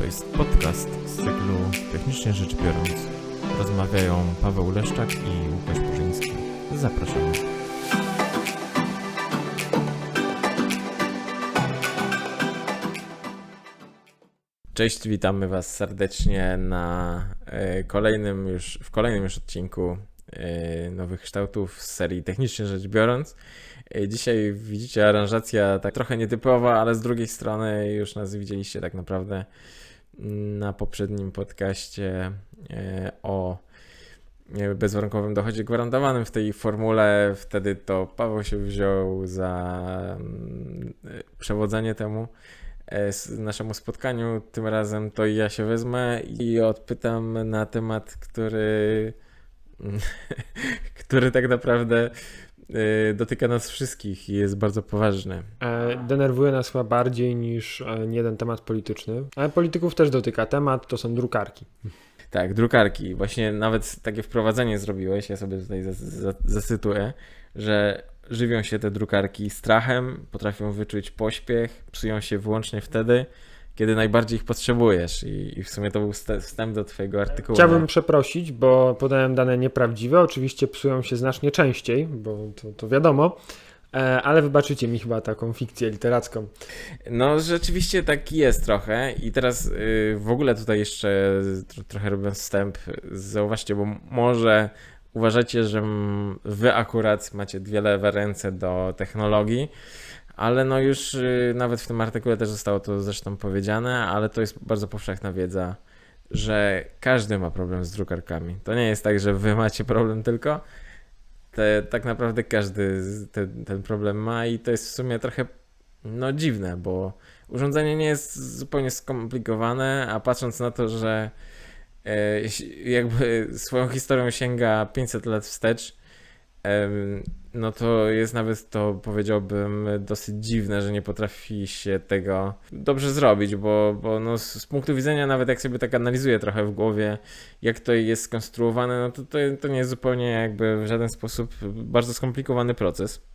To jest podcast z cyklu Technicznie rzecz biorąc. Rozmawiają Paweł Leszczak i Łukasz Purzyński. Zapraszamy. Cześć, witamy Was serdecznie na e, kolejnym już, w kolejnym już odcinku e, Nowych Kształtów z serii Technicznie rzecz biorąc. E, Dzisiaj widzicie aranżacja tak trochę nietypowa, ale z drugiej strony już nas widzieliście tak naprawdę na poprzednim podcaście e, o e, bezwarunkowym dochodzie gwarantowanym w tej formule. Wtedy to Paweł się wziął za mm, e, przewodzenie temu naszemu spotkaniu. Tym razem to ja się wezmę i odpytam na temat, który, który tak naprawdę dotyka nas wszystkich i jest bardzo poważny. E, Denerwuje nas chyba bardziej niż e, jeden temat polityczny, ale polityków też dotyka. Temat to są drukarki. Tak, drukarki. Właśnie nawet takie wprowadzenie zrobiłeś, ja sobie tutaj zas- za- zacytuję, że żywią się te drukarki strachem, potrafią wyczuć pośpiech, psują się wyłącznie wtedy, kiedy najbardziej ich potrzebujesz. I, i w sumie to był wstęp do twojego artykułu. Chciałbym przeprosić, bo podałem dane nieprawdziwe. Oczywiście psują się znacznie częściej, bo to, to wiadomo, e, ale wybaczycie mi chyba taką fikcję literacką. No, rzeczywiście tak jest trochę. I teraz y, w ogóle tutaj jeszcze tro, trochę robiąc wstęp, zauważcie, bo może uważacie, że wy akurat macie dwie lewe ręce do technologii, ale no już y, nawet w tym artykule też zostało to zresztą powiedziane, ale to jest bardzo powszechna wiedza, że każdy ma problem z drukarkami. To nie jest tak, że wy macie problem tylko. Te, tak naprawdę każdy z- ten, problem ma i to jest w sumie trochę no dziwne, bo urządzenie nie jest zupełnie skomplikowane, a patrząc na to, że e, jakby swoją historią sięga 500 lat wstecz, no to jest nawet to powiedziałbym dosyć dziwne, że nie potrafi się tego dobrze zrobić, bo, bo no z, z punktu widzenia nawet jak sobie tak analizuję trochę w głowie, jak to jest skonstruowane, no to, to, to nie jest zupełnie jakby w żaden sposób bardzo skomplikowany proces.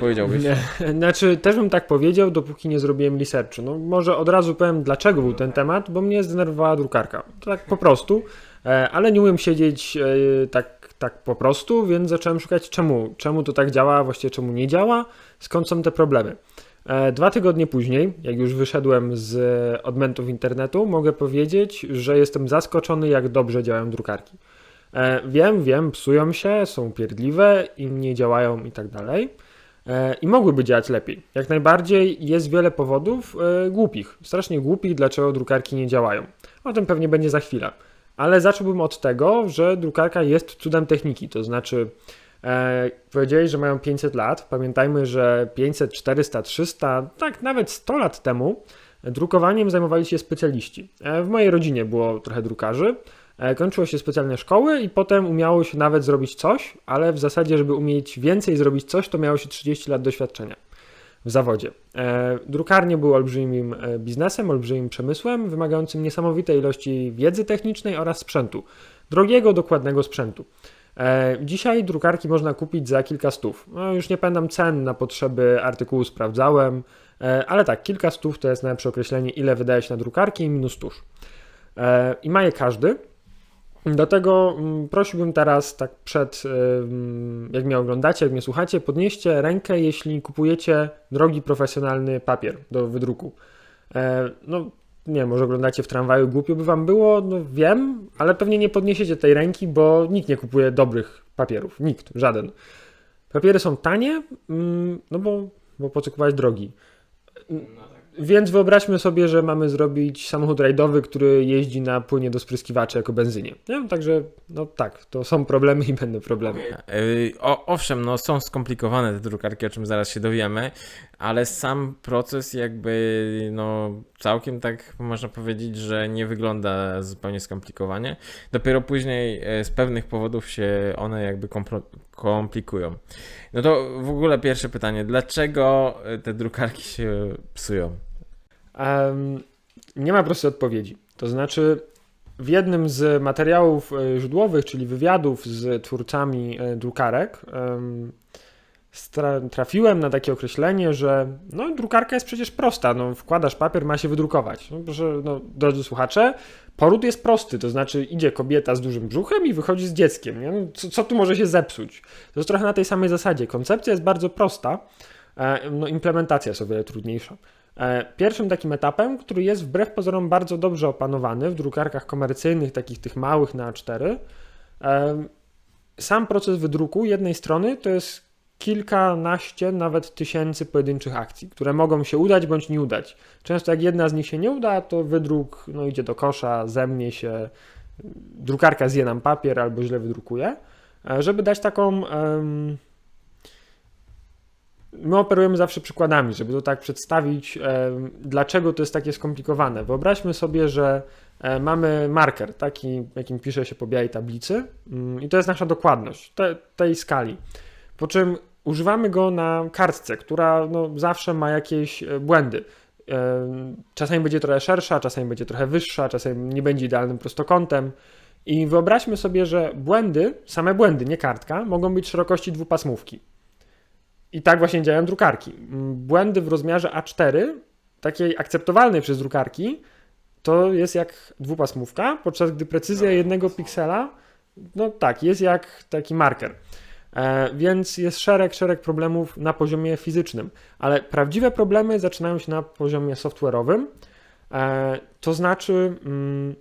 Powiedziałbyś. Nie, znaczy, też bym tak powiedział, dopóki nie zrobiłem researchu. No, może od razu powiem, dlaczego był ten temat, bo mnie zdenerwowała drukarka. To tak po prostu, e, ale nie umiem siedzieć e, tak, tak po prostu, więc zacząłem szukać, czemu, czemu to tak działa, właściwie czemu nie działa, skąd są te problemy. E, Dwa tygodnie później, jak już wyszedłem z odmętów internetu, mogę powiedzieć, że jestem zaskoczony, jak dobrze działają drukarki. E, Wiem, wiem, psują się, są pierdliwe, im nie działają i tak dalej. E, I mogłyby działać lepiej. Jak najbardziej jest wiele powodów głupich, strasznie głupich, dlaczego drukarki nie działają. O tym pewnie będzie za chwilę. Ale zacząłbym od tego, że drukarka jest cudem techniki. To znaczy, e, powiedzieli, że mają 500 lat. Pamiętajmy, że 500, 400, 300, tak nawet 100 lat temu drukowaniem zajmowali się specjaliści. E, w mojej rodzinie było trochę drukarzy. E, Kończyło się specjalne szkoły i potem umiało się nawet zrobić coś, ale w zasadzie, żeby umieć więcej zrobić coś, to miało się 30 lat doświadczenia w zawodzie. E, drukarnie były olbrzymim e, biznesem, olbrzymim przemysłem, wymagającym niesamowitej ilości wiedzy technicznej oraz sprzętu. Drogiego, dokładnego sprzętu. E, Dzisiaj drukarki można kupić za kilka stów. No, już nie pamiętam cen na potrzeby artykułu, sprawdzałem, ale tak, kilka stów to jest najlepsze określenie, ile wydaje się na drukarki minus tusz. I ma je każdy. Do tego mm, prosiłbym teraz, tak przed, ym, jak mnie oglądacie, jak mnie słuchacie, podnieście rękę, jeśli kupujecie drogi profesjonalny papier do wydruku. E, no, nie może oglądacie w tramwaju, głupio by wam było, no wiem, ale pewnie nie podniesiecie tej ręki, bo nikt nie kupuje dobrych papierów. Nikt, żaden. Papiery są tanie, mm, no bo, bo po co kupować drogi? Więc wyobraźmy sobie, że mamy zrobić samochód rajdowy, który jeździ na płynie do spryskiwaczy jako benzynie. Nie? Także, no tak, to są problemy i będą problemy. Yy, O, owszem, no są skomplikowane te drukarki, o czym zaraz się dowiemy, ale sam proces jakby no całkiem tak można powiedzieć, że nie wygląda zupełnie skomplikowanie. Dopiero później e, z pewnych powodów się one jakby komplikują. No to w ogóle pierwsze pytanie, dlaczego e, te drukarki się psują? Em, nie ma prostej odpowiedzi. To znaczy, w jednym z materiałów e, źródłowych, czyli wywiadów z twórcami e, drukarek, trafiłem na takie określenie, że no, drukarka jest przecież prosta. No, wkładasz papier, ma się wydrukować. No, proszę, no, drodzy słuchacze, poród jest prosty, to znaczy idzie kobieta z dużym brzuchem i wychodzi z dzieckiem. Nie? No, co, co tu może się zepsuć? To jest trochę na tej samej zasadzie. Koncepcja jest bardzo prosta, e, no, implementacja jest o wiele trudniejsza. E, Pierwszym takim etapem, który jest wbrew pozorom bardzo dobrze opanowany w drukarkach komercyjnych, takich tych małych na A4, e, sam proces wydruku jednej strony to jest kilkanaście, nawet tysięcy pojedynczych akcji, które mogą się udać bądź nie udać. Często jak jedna z nich się nie uda, to wydruk no, idzie do kosza, zemnie się, drukarka zje nam papier albo źle wydrukuje. E, Żeby dać taką... My operujemy zawsze przykładami, żeby to tak przedstawić, dlaczego to jest takie skomplikowane. Wyobraźmy sobie, że e, mamy marker, taki, jakim pisze się po białej tablicy, mm, i to jest nasza dokładność te, tej skali. Po czym używamy go na kartce, która no, zawsze ma jakieś e, błędy. Czasami będzie trochę szersza, czasami będzie trochę wyższa, czasami nie będzie idealnym prostokątem. I wyobraźmy sobie, że błędy, same błędy, nie kartka, mogą być szerokości dwupasmówki. I tak właśnie działają drukarki. Błędy w rozmiarze A4, takiej akceptowalnej przez drukarki, to jest jak dwupasmówka, podczas gdy precyzja jednego piksela, no tak, jest jak taki marker. E, więc jest szereg, szereg problemów na poziomie fizycznym, ale prawdziwe problemy zaczynają się na poziomie software'owym. E, to znaczy, mm,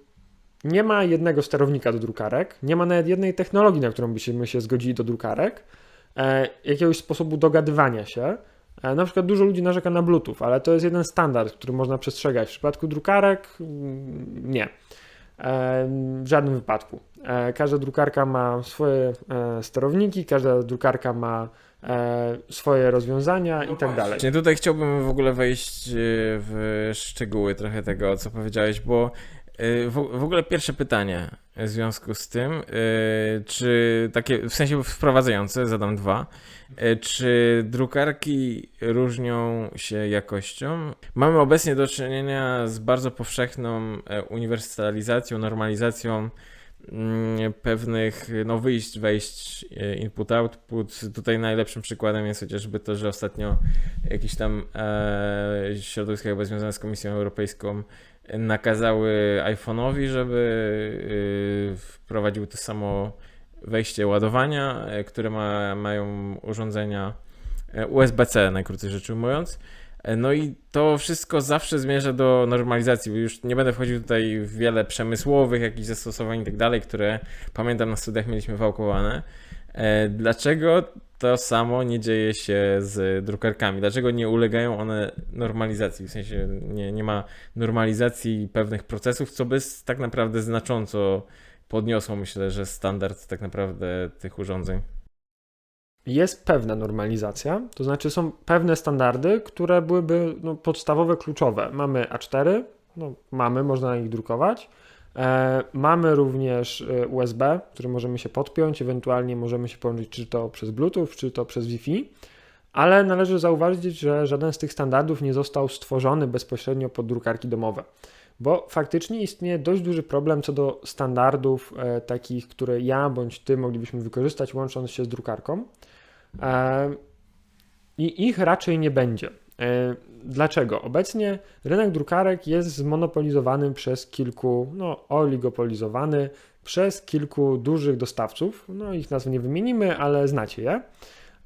nie ma jednego sterownika do drukarek, nie ma nawet jednej technologii, na którą byśmy się zgodzili do drukarek, jakiegoś sposobu dogadywania się. E, Na przykład dużo ludzi narzeka na Bluetooth, ale to jest jeden standard, który można przestrzegać. W przypadku drukarek mm, nie. E, W żadnym wypadku. E, Każda drukarka ma swoje e, sterowniki, każda drukarka ma e, swoje rozwiązania i tak dalej. Tutaj chciałbym w ogóle wejść e, w szczegóły trochę tego, co powiedziałeś, bo e, w, w ogóle pierwsze pytanie w związku z tym, e, czy takie, w sensie wprowadzające, zadam dwa, E, czy drukarki różnią się jakością? Mamy obecnie do czynienia z bardzo powszechną e, uniwersalizacją, normalizacją pewnych no, wyjść, wejść, e, input, output. Tutaj najlepszym przykładem jest chociażby to, że ostatnio jakieś tam e, środowiska chyba związane z Komisją Europejską nakazały iPhone'owi, żeby e, wprowadził to samo wejście ładowania, e, które ma, mają urządzenia USB-C, najkrócej rzecz ujmując. E, No i to wszystko zawsze zmierza do normalizacji. bo Już nie będę wchodził tutaj w wiele przemysłowych jakichś zastosowań i tak dalej, które pamiętam na studiach mieliśmy wałkowane. E, Dlaczego to samo nie dzieje się z drukarkami? Dlaczego nie ulegają one normalizacji? W sensie nie, nie ma normalizacji pewnych procesów, co by tak naprawdę znacząco podniosło, myślę, że standard tak naprawdę tych urządzeń. Jest pewna normalizacja, to znaczy są pewne standardy, które byłyby no, podstawowe, kluczowe. Mamy A4, no, mamy, można na nich drukować. E, mamy również e, USB, który możemy się podpiąć, ewentualnie możemy się połączyć czy to przez Bluetooth, czy to przez Wi-Fi. Ale należy zauważyć, że żaden z tych standardów nie został stworzony bezpośrednio pod drukarki domowe, bo faktycznie istnieje dość duży problem co do standardów e, takich, które ja bądź ty moglibyśmy wykorzystać łącząc się z drukarką. E, I ich raczej nie będzie. E, Dlaczego? Obecnie rynek drukarek jest zmonopolizowany przez kilku, no oligopolizowany przez kilku dużych dostawców. No ich nazwy nie wymienimy, ale znacie je.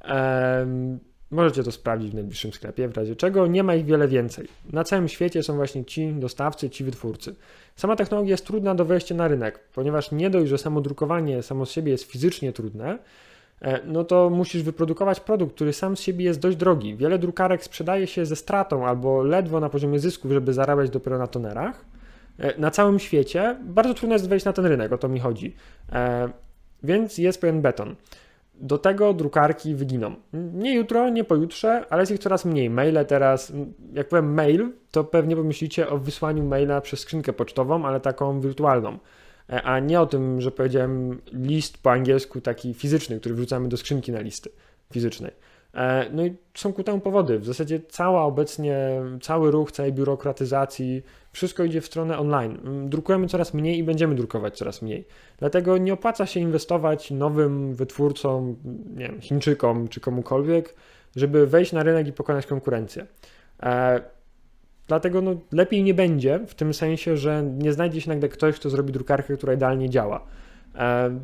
Em, Możecie to sprawdzić w najbliższym sklepie, w razie czego nie ma ich wiele więcej. Na całym świecie są właśnie ci dostawcy, ci wytwórcy. Sama technologia jest trudna do wejścia na rynek, ponieważ nie dość, że samo drukowanie samo z siebie jest fizycznie trudne, e, no to musisz wyprodukować produkt, który sam z siebie jest dość drogi. Wiele drukarek sprzedaje się ze stratą albo ledwo na poziomie zysków, żeby zarabiać dopiero na tonerach. E, Na całym świecie bardzo trudno jest wejść na ten rynek, o to mi chodzi. E, Więc jest pewien beton. Do tego drukarki wyginą. Nie jutro, nie pojutrze, ale jest ich coraz mniej. Maile teraz, jak powiem mail, to pewnie pomyślicie o wysłaniu maila przez skrzynkę pocztową, ale taką wirtualną. E, A nie o tym, że powiedziałem list po angielsku taki fizyczny, który wrzucamy do skrzynki na listy fizycznej. E, No i są ku temu powody. W zasadzie cała obecnie, cały ruch całej biurokratyzacji, wszystko idzie w stronę online. Mm, Drukujemy coraz mniej i będziemy drukować coraz mniej. Dlatego nie opłaca się inwestować nowym wytwórcom, nie wiem, Chińczykom czy komukolwiek, żeby wejść na rynek i pokonać konkurencję. E, Dlatego no, lepiej nie będzie, w tym sensie, że nie znajdzie się nagle ktoś, kto zrobi drukarkę, która idealnie działa. E,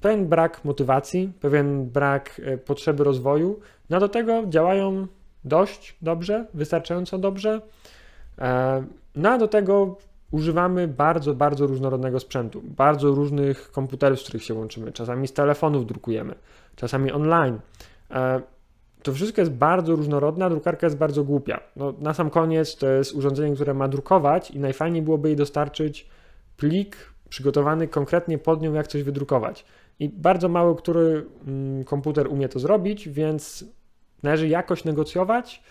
Pewien brak motywacji, pewien brak e, potrzeby rozwoju, no do tego działają dość dobrze, wystarczająco dobrze. E, No a do tego używamy bardzo, bardzo różnorodnego sprzętu, bardzo różnych komputerów, z których się łączymy. Czasami z telefonów drukujemy, czasami online. E, To wszystko jest bardzo różnorodne, a drukarka jest bardzo głupia. No, na sam koniec to jest urządzenie, które ma drukować i najfajniej byłoby jej dostarczyć plik przygotowany konkretnie pod nią, jak coś wydrukować. I bardzo mały, który mm, komputer umie to zrobić, więc należy jakoś negocjować.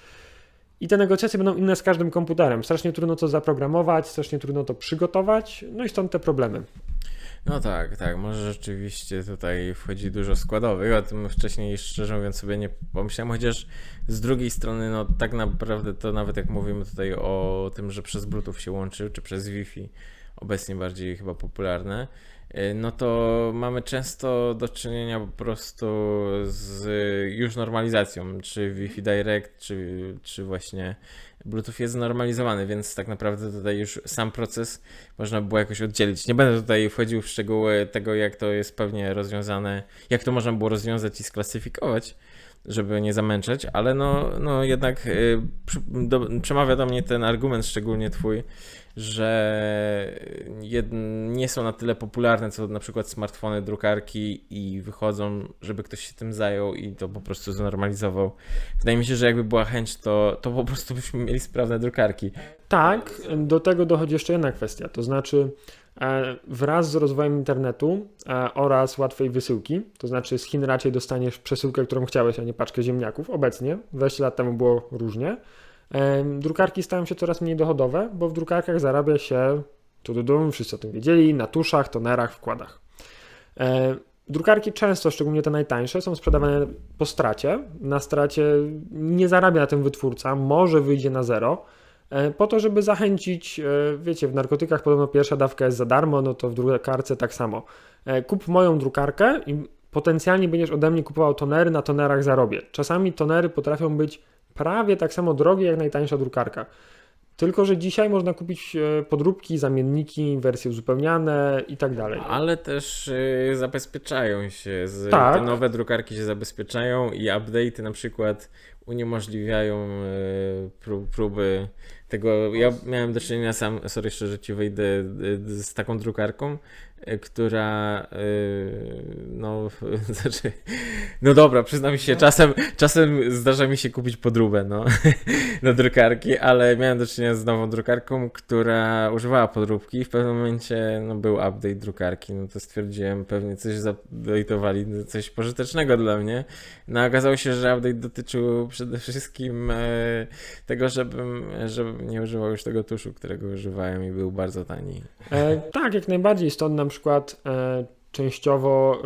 I te negocjacje będą inne z każdym komputerem. Strasznie trudno to zaprogramować, strasznie trudno to przygotować, no i stąd te problemy. No tak, tak, może rzeczywiście tutaj wchodzi dużo składowych, o tym wcześniej szczerze mówiąc sobie nie pomyślałem, chociaż z drugiej strony, no tak naprawdę to nawet jak mówimy tutaj o tym, że przez Bluetooth się łączy, czy przez Wi-Fi, obecnie bardziej chyba popularne, no to mamy często do czynienia po prostu z już normalizacją, czy Wi-Fi Direct, czy, czy właśnie Bluetooth jest znormalizowany, więc tak naprawdę tutaj już sam proces można było jakoś oddzielić. Nie będę tutaj wchodził w szczegóły tego, jak to jest pewnie rozwiązane, jak to można było rozwiązać i sklasyfikować, żeby nie zamęczać, ale no, no jednak y, do, przemawia do mnie ten argument, szczególnie twój, że jed, nie są na tyle popularne, co na przykład smartfony, drukarki i wychodzą, żeby ktoś się tym zajął i to po prostu znormalizował. Wydaje mi się, że jakby była chęć, to, to po prostu byśmy mieli sprawne drukarki. Tak, do tego dochodzi jeszcze jedna kwestia, to znaczy wraz z rozwojem internetu e, oraz łatwej wysyłki, to znaczy z Chin raczej dostaniesz przesyłkę, którą chciałeś, a nie paczkę ziemniaków, obecnie, 20 lat temu było różnie, e, drukarki stają się coraz mniej dochodowe, bo w drukarkach zarabia się, tu dum, wszyscy o tym wiedzieli, na tuszach, tonerach, wkładach. E, Drukarki często, szczególnie te najtańsze, są sprzedawane po stracie. Na stracie nie zarabia na tym wytwórca, może wyjdzie na zero, e, po to, żeby zachęcić, e, wiecie, w narkotykach podobno pierwsza dawka jest za darmo, no to w drukarce tak samo. E, Kup moją drukarkę i potencjalnie będziesz ode mnie kupował tonery, na tonerach zarobię. Czasami tonery potrafią być prawie tak samo drogie jak najtańsza drukarka. Tylko, że dzisiaj można kupić e, podróbki, zamienniki, wersje uzupełniane i tak dalej. Ale też zabezpieczają się. Z, Tak. Te nowe drukarki się zabezpieczają i update'y na przykład uniemożliwiają pró- próby tego. Ja miałem do czynienia sam, sorry jeszcze, że ci wejdę, y, z taką drukarką, która y, no, znaczy, no dobra, przyznam się, czasem, czasem zdarza mi się kupić podróbę, no, na drukarki, ale miałem do czynienia z nową drukarką, która używała podróbki i w pewnym momencie no, był update drukarki, no to stwierdziłem, pewnie coś zaupdate'owali, no, coś pożytecznego dla mnie. No okazało się, że update dotyczył przede wszystkim e, tego, żebym, żebym nie używał już tego tuszu, którego używałem i był bardzo tani. E, tak, jak najbardziej. Stąd na przykład e, częściowo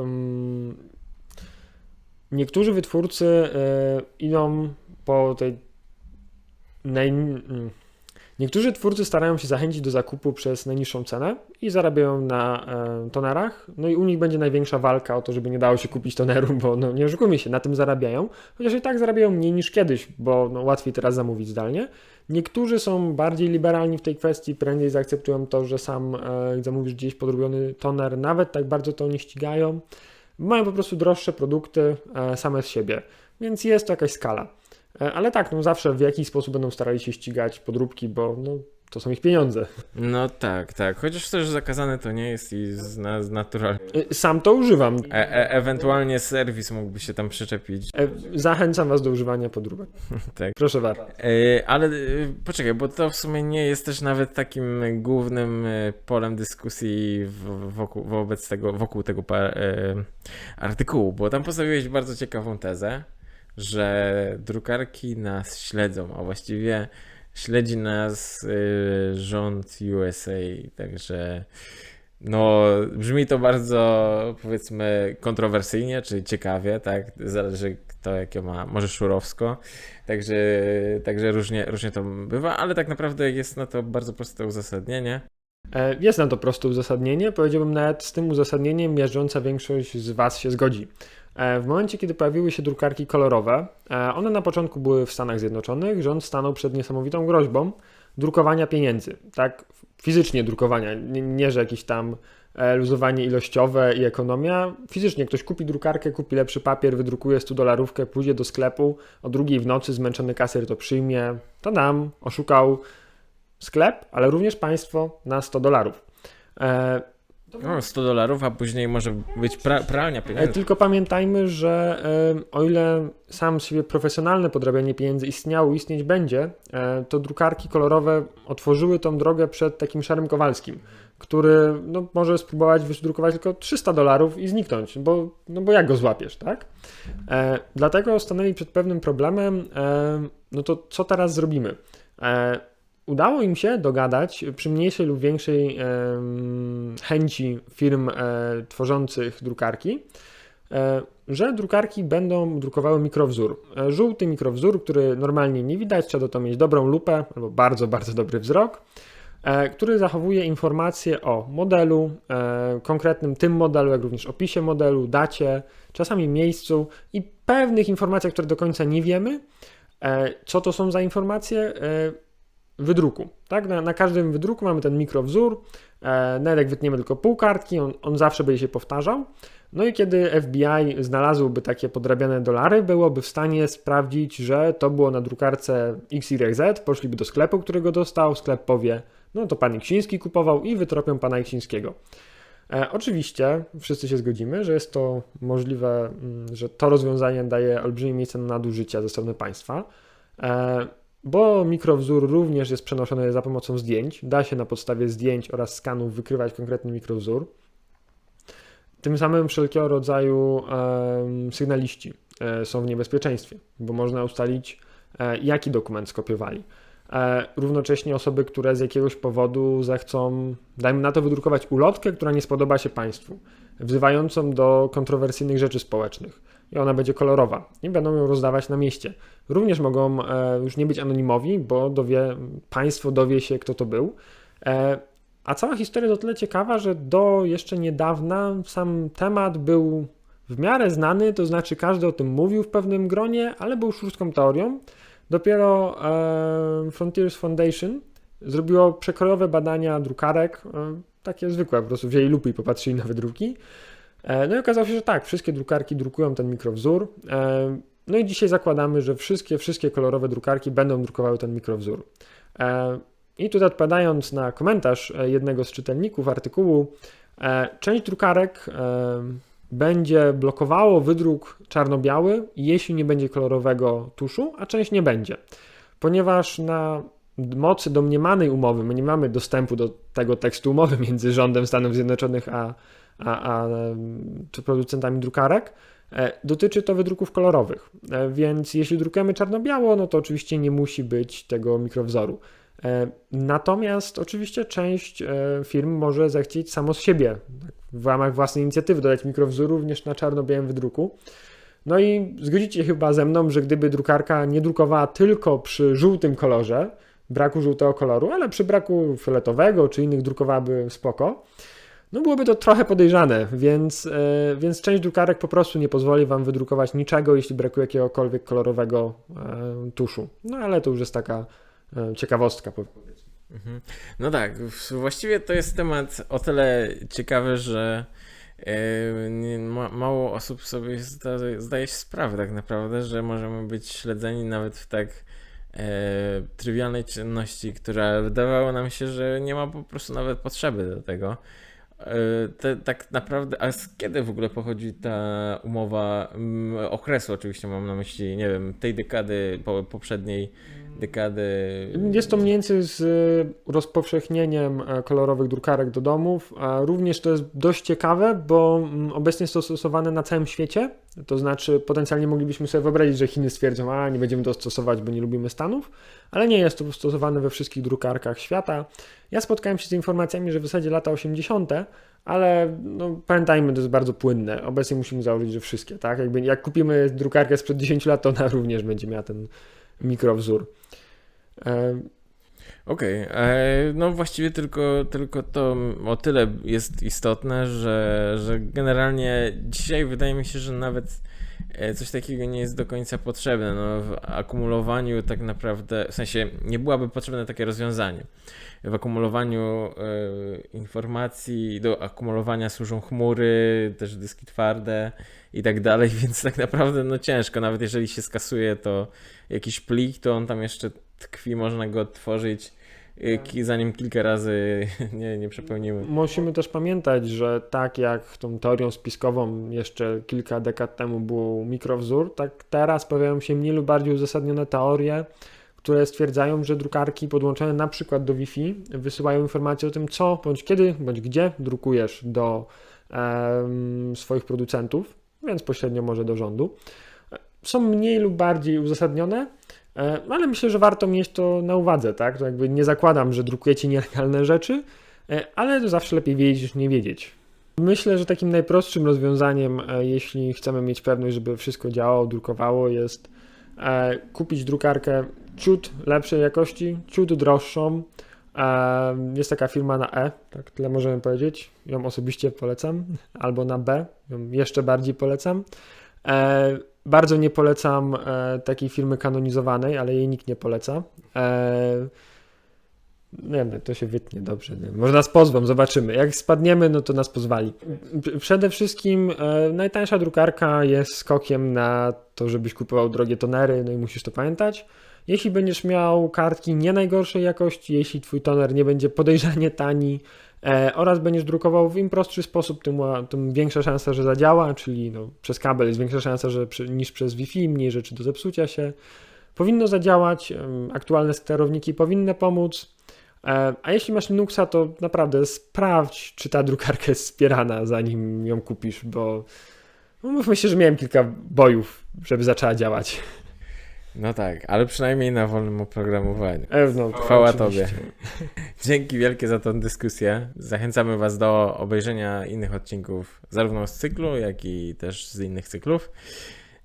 niektórzy wytwórcy e, idą po tej naj, Niektórzy twórcy starają się zachęcić do zakupu przez najniższą cenę i zarabiają na e, tonerach. No i u nich będzie największa walka o to, żeby nie dało się kupić toneru, bo no, nie oszukujmy się, na tym zarabiają. Chociaż i tak zarabiają mniej niż kiedyś, bo no, łatwiej teraz zamówić zdalnie. Niektórzy są bardziej liberalni w tej kwestii, prędzej zaakceptują to, że sam e, zamówisz gdzieś podrobiony toner, nawet tak bardzo to nie ścigają. Mają po prostu droższe produkty e, same z siebie, więc jest to jakaś skala. E, ale tak, no zawsze w jakiś sposób będą starali się ścigać podróbki, bo no, to są ich pieniądze. No tak, tak, chociaż też zakazane to nie jest i z, na, z naturalnie. Sam to używam. E, e, ewentualnie serwis mógłby się tam przyczepić. E, Zachęcam Was do używania podróbek. Tak. Proszę bardzo. E, ale e, poczekaj, bo to w sumie nie jest też nawet takim głównym polem dyskusji wokół, wobec tego, wokół tego artykułu, bo tam postawiłeś bardzo ciekawą tezę, że drukarki nas śledzą, a właściwie śledzi nas e, rząd USA, także no, brzmi to bardzo, powiedzmy, kontrowersyjnie, czy ciekawie, tak? Zależy kto jakie ma, może szurowsko. Także, także różnie, różnie to bywa, ale tak naprawdę jest na to bardzo proste uzasadnienie. E, Jest na to proste uzasadnienie. Powiedziałbym nawet z tym uzasadnieniem miażdżąca większość z Was się zgodzi. E, W momencie, kiedy pojawiły się drukarki kolorowe, e, one na początku były w Stanach Zjednoczonych, rząd stanął przed niesamowitą groźbą drukowania pieniędzy. Tak, fizycznie drukowania, nie, że jakieś tam e, luzowanie ilościowe i ekonomia. Fizycznie ktoś kupi drukarkę, kupi lepszy papier, wydrukuje 100 dolarówkę, pójdzie do sklepu, o drugiej w nocy zmęczony kasjer to przyjmie, tadam, oszukał sklep, ale również państwo na 100 dolarów. No, 100 dolarów, a później może być pra, pralnia e, pieniędzy. tylko pamiętajmy, że e, o ile sam z siebie profesjonalne podrabianie pieniędzy istniało, istnieć będzie, e, to drukarki kolorowe otworzyły tą drogę przed takim szarym Kowalskim, który no, może spróbować wydrukować tylko 300 dolarów i zniknąć, bo, no bo jak go złapiesz, tak? E, dlatego stanęli przed pewnym problemem, e, no to co teraz zrobimy? E, udało im się dogadać przy mniejszej lub większej chęci firm e, tworzących drukarki, e, że drukarki będą drukowały mikrowzór. E, Żółty mikrowzór, który normalnie nie widać, trzeba do to mieć dobrą lupę albo bardzo, bardzo dobry wzrok, który zachowuje informacje o modelu, konkretnym tym modelu, jak również opisie modelu, dacie, czasami miejscu i pewnych informacjach, które do końca nie wiemy. Co to są za informacje? Wydruku. Tak? Na, na każdym wydruku mamy ten mikrowzór. E, jak wytniemy tylko pół kartki, on, on zawsze będzie się powtarzał. No i kiedy FBI znalazłby takie podrabiane dolary, byłoby w stanie sprawdzić, że to było na drukarce XYZ, poszliby do sklepu, którego dostał, sklep powie, no to pan Iksiński kupował i wytropią pana Iksińskiego. E, oczywiście wszyscy się zgodzimy, że jest to możliwe, mm, że to rozwiązanie daje olbrzymie miejsce na nadużycia ze strony państwa, e, bo mikrowzór również jest przenoszony za pomocą zdjęć. Da się na podstawie zdjęć oraz skanów wykrywać konkretny mikrowzór. Tym samym wszelkiego rodzaju sygnaliści e, są w niebezpieczeństwie, bo można ustalić, e, jaki dokument skopiowali. E, równocześnie osoby, które z jakiegoś powodu zechcą, dajmy na to, wydrukować ulotkę, która nie spodoba się państwu, wzywającą do kontrowersyjnych rzeczy społecznych. I ona będzie kolorowa i będą ją rozdawać na mieście. Również mogą e, już nie być anonimowi, bo dowie, państwo dowie się, kto to był. E, a cała historia jest o tyle ciekawa, że do jeszcze niedawna sam temat był w miarę znany, to znaczy każdy o tym mówił w pewnym gronie, ale był szurstką teorią. Dopiero e, Frontiers Foundation zrobiło przekrojowe badania drukarek, e, takie zwykłe, po prostu wzięli lupy i popatrzyli na wydruki. E, no i okazało się, że tak, wszystkie drukarki drukują ten mikrowzór. E, no i dzisiaj zakładamy, że wszystkie, wszystkie kolorowe drukarki będą drukowały ten mikrowzór. E, I tutaj odpowiadając na komentarz jednego z czytelników artykułu, część drukarek będzie blokowało wydruk czarno-biały, jeśli nie będzie kolorowego tuszu, a część nie będzie. Ponieważ na mocy domniemanej umowy, my nie mamy dostępu do tego tekstu umowy między rządem Stanów Zjednoczonych a, a, a czy producentami drukarek, e, dotyczy to wydruków kolorowych. E, Więc jeśli drukujemy czarno-biało, no to oczywiście nie musi być tego mikrowzoru. E, Natomiast oczywiście część firm może zechcieć samo z siebie tak, w ramach własnej inicjatywy dodać mikrowzór również na czarno-białym wydruku. No i zgodzicie się chyba ze mną, że gdyby drukarka nie drukowała tylko przy żółtym kolorze, braku żółtego koloru, ale przy braku fioletowego czy innych drukowałaby spoko, no byłoby to trochę podejrzane, więc, e, więc część drukarek po prostu nie pozwoli Wam wydrukować niczego, jeśli brakuje jakiegokolwiek kolorowego e, tuszu. No ale to już jest taka e, ciekawostka. powiedzmy. Mhm. No tak, właściwie to jest temat o tyle ciekawy, że mało osób sobie zda, zdaje się sprawę tak naprawdę, że możemy być śledzeni nawet w tak e, trywialnej czynności, która wydawało nam się, że nie ma po prostu nawet potrzeby do tego. E, Te, tak naprawdę, a z kiedy w ogóle pochodzi ta umowa mm, okresu? Oczywiście mam na myśli, nie wiem, tej dekady po, poprzedniej dekady. Jest to mniej więcej z y, rozpowszechnieniem e, kolorowych drukarek do domów. Również to jest dość ciekawe, bo mm, obecnie jest to stosowane na całym świecie. To znaczy, potencjalnie moglibyśmy sobie wyobrazić, że Chiny stwierdzą, a nie będziemy to stosować, bo nie lubimy Stanów, ale nie jest to stosowane we wszystkich drukarkach świata. Ja spotkałem się z informacjami, że w zasadzie lata 80., ale no, pamiętajmy, to jest bardzo płynne. Obecnie musimy założyć, że wszystkie, tak? Jakby, jak kupimy drukarkę sprzed 10 lat, to ona również będzie miała ten mikrowzór. Okej, e, no właściwie tylko, tylko to o tyle jest istotne, że, że generalnie dzisiaj wydaje mi się, że nawet coś takiego nie jest do końca potrzebne. No, w akumulowaniu tak naprawdę, w sensie nie byłoby potrzebne takie rozwiązanie. W akumulowaniu e, informacji, do akumulowania służą chmury, też dyski twarde i tak dalej, więc tak naprawdę no ciężko, nawet jeżeli się skasuje to jakiś plik, to on tam jeszcze tkwi, można go odtworzyć zanim kilka razy nie, nie przepełnimy. Musimy też pamiętać, że tak jak tą teorią spiskową jeszcze kilka dekad temu był mikrowzór, tak teraz pojawiają się mniej lub bardziej uzasadnione teorie, które stwierdzają, że drukarki podłączone na przykład do Wi-Fi wysyłają informacje o tym, co bądź kiedy, bądź gdzie drukujesz do em, swoich producentów, więc pośrednio może do rządu. Są mniej lub bardziej uzasadnione, ale myślę, że warto mieć to na uwadze, tak? To jakby nie zakładam, że drukujecie nielegalne rzeczy, E, ale to zawsze lepiej wiedzieć niż nie wiedzieć. Myślę, że takim najprostszym rozwiązaniem, e, jeśli chcemy mieć pewność, żeby wszystko działało, drukowało, jest e, kupić drukarkę ciut lepszej jakości, ciut droższą. E, Jest taka firma na E, tak tyle możemy powiedzieć. Ją osobiście polecam, albo na B, ją jeszcze bardziej polecam. Bardzo nie polecam e, takiej firmy kanonizowanej, ale jej nikt nie poleca. E, nie wiem, to się wytnie dobrze. Nie? Może nas pozwą, zobaczymy. Jak spadniemy, no to nas pozwali. Przede wszystkim e, najtańsza drukarka jest skokiem na to, żebyś kupował drogie tonery, no i musisz to pamiętać. Jeśli będziesz miał kartki nie najgorszej jakości, jeśli twój toner nie będzie podejrzanie tani oraz będziesz drukował w im prostszy sposób, tym, tym większa szansa, że zadziała, czyli no, przez kabel jest większa szansa że niż przez Wi-Fi, mniej rzeczy do zepsucia się. Powinno zadziałać, aktualne sterowniki powinny pomóc. E, A jeśli masz Linuxa, to naprawdę sprawdź, czy ta drukarka jest wspierana, zanim ją kupisz, bo no, mówmy że miałem kilka bojów, żeby zaczęła działać. No tak, ale przynajmniej na wolnym oprogramowaniu. E, No, Chwała. Tobie. Dzięki wielkie za tą dyskusję. Zachęcamy Was do obejrzenia innych odcinków, zarówno z cyklu, jak i też z innych cyklów.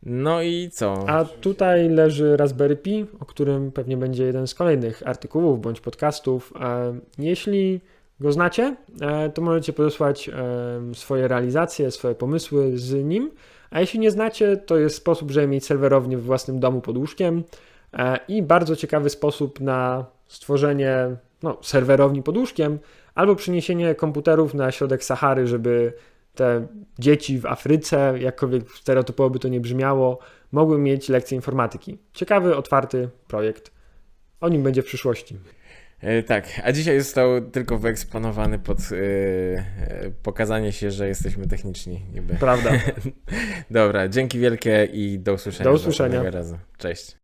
No i co? A tutaj leży Raspberry Pi, o którym pewnie będzie jeden z kolejnych artykułów bądź podcastów. E, Jeśli go znacie, e, to możecie podesłać e, swoje realizacje, swoje pomysły z nim. A jeśli nie znacie, to jest sposób, żeby mieć serwerownię w własnym domu pod łóżkiem e, i bardzo ciekawy sposób na stworzenie no, serwerowni pod łóżkiem albo przeniesienie komputerów na środek Sahary, żeby te dzieci w Afryce, jakkolwiek stereotypowo by to nie brzmiało, mogły mieć lekcje informatyki. Ciekawy, otwarty projekt. O nim będzie w przyszłości. E, tak, a dzisiaj został tylko wyeksponowany pod e, pokazanie się, że jesteśmy techniczni. Niby. Prawda? Dobra, dzięki wielkie i do usłyszenia. Do usłyszenia. następnego Razu. Cześć.